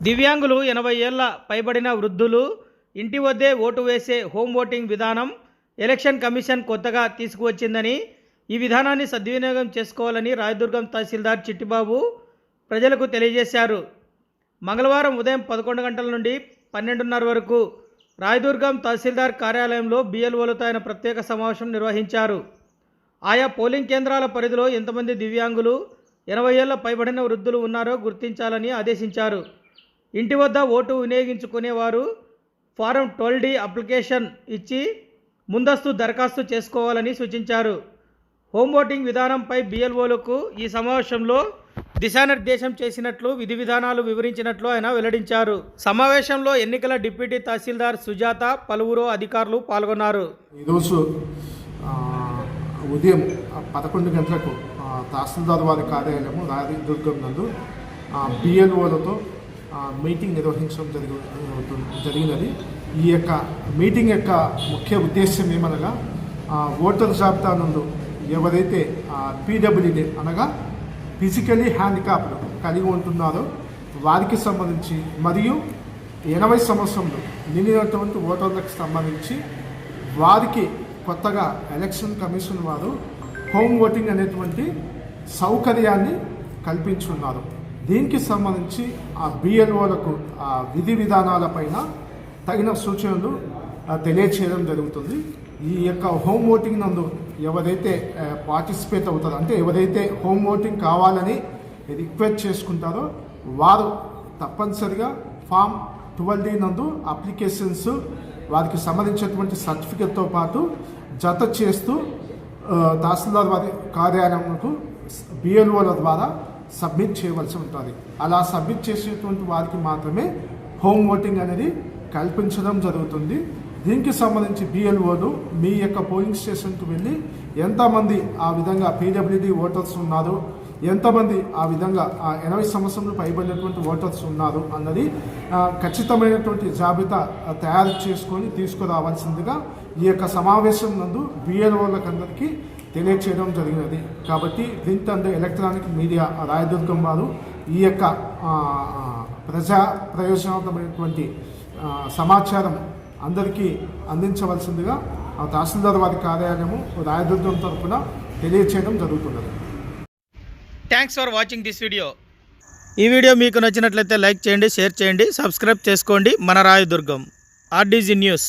దివ్యాంగులు ఎనభై ఏళ్ళ పైబడిన వృద్ధులు ఇంటి వద్దే ఓటు వేసే హోమ్ ఓటింగ్ విధానం ఎలక్షన్ కమిషన్ కొత్తగా తీసుకువచ్చిందని ఈ విధానాన్ని సద్వినియోగం చేసుకోవాలని రాయదుర్గం తహసీల్దార్ చిట్టిబాబు ప్రజలకు తెలియజేశారు. మంగళవారం ఉదయం పదకొండు గంటల నుండి పన్నెండున్నర వరకు రాయదుర్గం తహసీల్దార్ కార్యాలయంలో బిఎల్ఓలతో ఆయన ప్రత్యేక సమావేశం నిర్వహించారు. ఆయా పోలింగ్ కేంద్రాల పరిధిలో ఎంతమంది దివ్యాంగులు ఎనభై ఏళ్ళ పైబడిన వృద్ధులు ఉన్నారో గుర్తించాలని ఆదేశించారు. ఇంటి వద్ద ఓటు వినియోగించుకునేవారు ఫారం ట్వెల్వ్ డి అప్లికేషన్ ఇచ్చి ముందస్తు దరఖాస్తు చేసుకోవాలని సూచించారు. హోమ్ ఓటింగ్ విధానంపై బిఎల్ఓలకు ఈ సమావేశంలో దిశానిర్దేశం చేసినట్లు విధి విధానాలు వివరించినట్లు ఆయన వెల్లడించారు. సమావేశంలో ఎన్నికల డిప్యూటీ తహసీల్దార్ సుజాత పలువురు అధికారులు పాల్గొన్నారు. ఈరోజు ఉదయం పదకొండు గంటలకు తహసీల్దార్ వారి కార్యాలయము రాయదుర్గం నందు బిఎల్ఓలతో మీటింగ్ నిర్వహించడం జరిగి జరిగినది. ఈ యొక్క మీటింగ్ యొక్క ముఖ్య ఉద్దేశం ఏమనగా ఓటర్ జాబితా నందు ఎవరైతే పీడబ్ల్యూడీ అనగా ఫిజికలీ హ్యాండిక్యాప్డ్ కలిగి ఉంటున్నారో వారికి సంబంధించి మరియు ఎనభై సంవత్సరంలో నిండినటువంటి ఓటర్లకు సంబంధించి వారికి కొత్తగా ఎలక్షన్ కమిషన్ వారు హోమ్ ఓటింగ్ అనేటువంటి సౌకర్యాన్ని కల్పించున్నారు దీనికి సంబంధించి ఆ బిఎల్ఓలకు ఆ విధి విధానాలపైన తగిన సూచనలు తెలియచేయడం జరుగుతుంది. ఈ యొక్క హోమ్ ఓటింగ్ నందు ఎవరైతే పార్టిసిపేట్ అవుతారో అంటే ఎవరైతే హోమ్ ఓటింగ్ కావాలని రిక్వెస్ట్ చేసుకుంటారో వారు తప్పనిసరిగా ఫామ్ ట్వెల్వ్ డి నందు అప్లికేషన్స్ వారికి సంబంధించినటువంటి సర్టిఫికెట్తో పాటు జత చేస్తూ తహసీల్దార్ వారి కార్యాలయంకు బిఎల్ఓల ద్వారా సబ్మిట్ చేయవలసి ఉంటుంది. అలా సబ్మిట్ చేసేటువంటి వారికి మాత్రమే హోమ్ ఓటింగ్ అనేది కల్పించడం జరుగుతుంది. దీనికి సంబంధించి బిఎల్ఓలు మీ యొక్క పోలింగ్ స్టేషన్కి వెళ్ళి ఎంతమంది ఆ విధంగా పీడబ్ల్యూడి ఓటర్స్ ఉన్నారు ఎంతమంది ఆ విధంగా ఆ ఎనభై సంవత్సరంలో పైబడినటువంటి ఓటర్స్ ఉన్నారు అన్నది ఖచ్చితమైనటువంటి జాబితా తయారు చేసుకొని తీసుకురావాల్సిందిగా ఈ యొక్క సమావేశం నందు బిఎల్ఓలకందరికీ తెలియచేయడం జరిగినది. కాబట్టి దీంతో అండ్ ఎలక్ట్రానిక్ మీడియా రాయదుర్గం వారు ఈ యొక్క ప్రజా ప్రయోజనమైనటువంటి సమాచారం అందరికీ అందించవలసిందిగా ఆ తహసీల్దార్ వారి కార్యాలయము రాయదుర్గం తరఫున తెలియచేయడం జరుగుతున్నది. Thanks for watching this video ఈ వీడియో మీకు నచ్చినట్లయితే లైక్ చేయండి షేర్ చేయండి సబ్స్క్రైబ్ చేసుకోండి. మన రాయదుర్గం ఆర్డీజీ న్యూస్.